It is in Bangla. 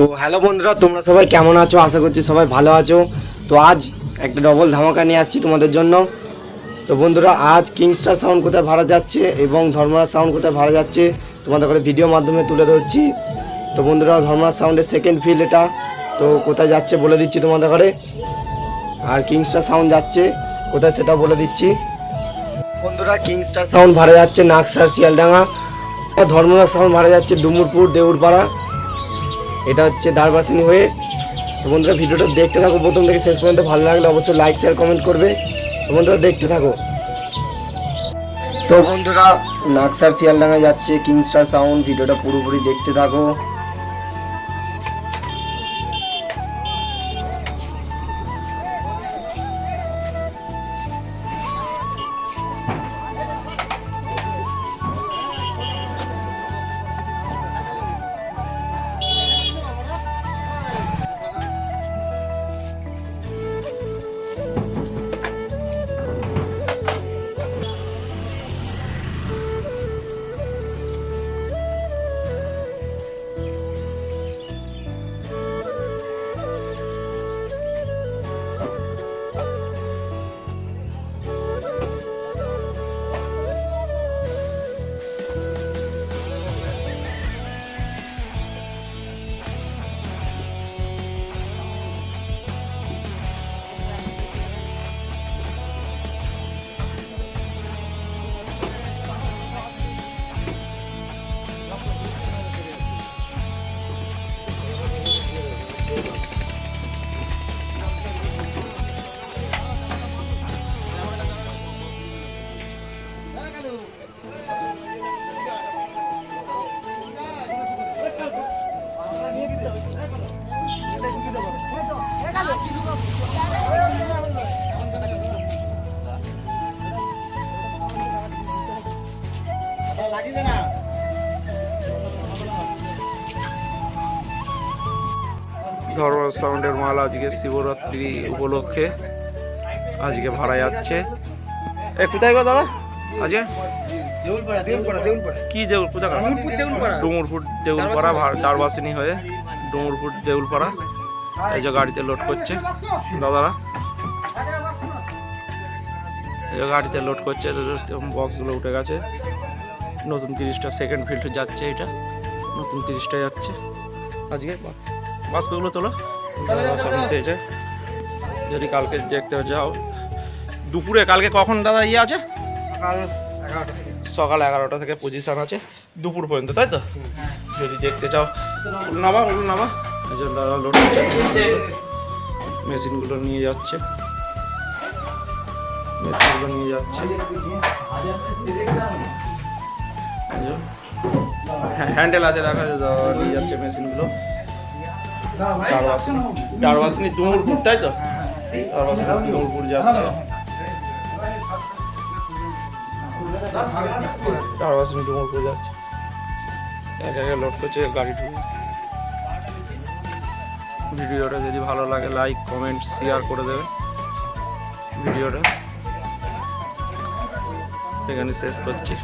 তো হ্যালো বন্ধুরা, তোমরা সবাই কেমন আছো? আশা করছি সবাই ভালো আছো। তো আজ একটা ডবল ধামাকা নিয়ে আসছি তোমাদের জন্য। তো বন্ধুরা, আজ কিংস্টার সাউন্ড কোথায় ভাড়া যাচ্ছে এবং ধর্মরাজ সাউন্ড কোথায় ভাড়া যাচ্ছে তোমাদের করে ভিডিও মাধ্যমে তুলে ধরছি। তো বন্ধুরা, ধর্মরাজ সাউন্ডের সেকেন্ড ফিল এটা। তো কোথায় যাচ্ছে বলে দিচ্ছি তোমাদের ঘরে আর কিংস্টার সাউন্ড যাচ্ছে, কোথায় সেটা বলে দিচ্ছি। বন্ধুরা কিংস্টার সাউন্ড ভাড়া যাচ্ছে নাকসার শিয়ালডাঙ্গা। ধর্মরাজ সাউন্ড ভাড়া যাচ্ছে ডুমুরপুর, দেউরপাড়া। এটা হচ্ছে দারবাসিনী হয়ে। তো বন্ধুরা, ভিডিওটা দেখতে থাকো প্রথম থেকে শেষ পর্যন্ত। ভালো লাগলে অবশ্যই লাইক শেয়ার কমেন্ট করবে। তো বন্ধুরা, দেখতে থাকো। তো বন্ধুরা নাকসার শিয়ালডাঙ্গা যাচ্ছে কিংস্টার সাউন্ড ভিডিওটা পুরোপুরি দেখতে থাকো। ধর্ম সাউন্ডের মাল আজকে শিবরাত্রি উপলক্ষে আজকে ভাড়া যাচ্ছে। এ কোথায় গো দাদা? আজকে কি দেউল কোথায় ডুমুরপুর দেউলপাড়া ভা- দারবাসিনী হয়ে ডুমুরপুর দেউলপাড়া। এই যে গাড়িতে লোড করছে দাদারা। এই যে গাড়িতে লোড করছে বক্সগুলো উঠে গেছে। নতুন তিরিশটা সেকেন্ড ফিল্ড যাচ্ছে এটা। নতুন তিরিশটা যাচ্ছে। আজকে বাস- বাস্কগুলো তোলো। দাদা সব নিতে এসে। যদি কালকে দেখতে যাও। দুপুরে কালকে কখন দাদা ইয়ে আছে? সকাল এগারোটা থেকে। পজিশন আছে দুপুর পর্যন্ত তাই তো? যদি দেখতে চাও। নামা উল নামা। মেশিনগুলো নিয়ে যাচ্ছে। মেশিনগুলো নিয়ে যাচ্ছে। হ্যাঁ হ্যান্ডেল আছে দেখা নিয়ে যাচ্ছে মেশিনগুলো। ডারবাসিনী ডারবাসিনী ডুমুরপুর তাই তো? ডারবাসিনী ডুমুরপুর যাচ্ছে। ডারবাসিনী করে যাচ্ছে। এক একে লোড করছে, গাড়ি ঢুকে। ভিডিওটা যদি ভালো লাগে লাইক কমেন্ট শেয়ার করে দেবেন। ভিডিওটা এখানে শেষ করছি।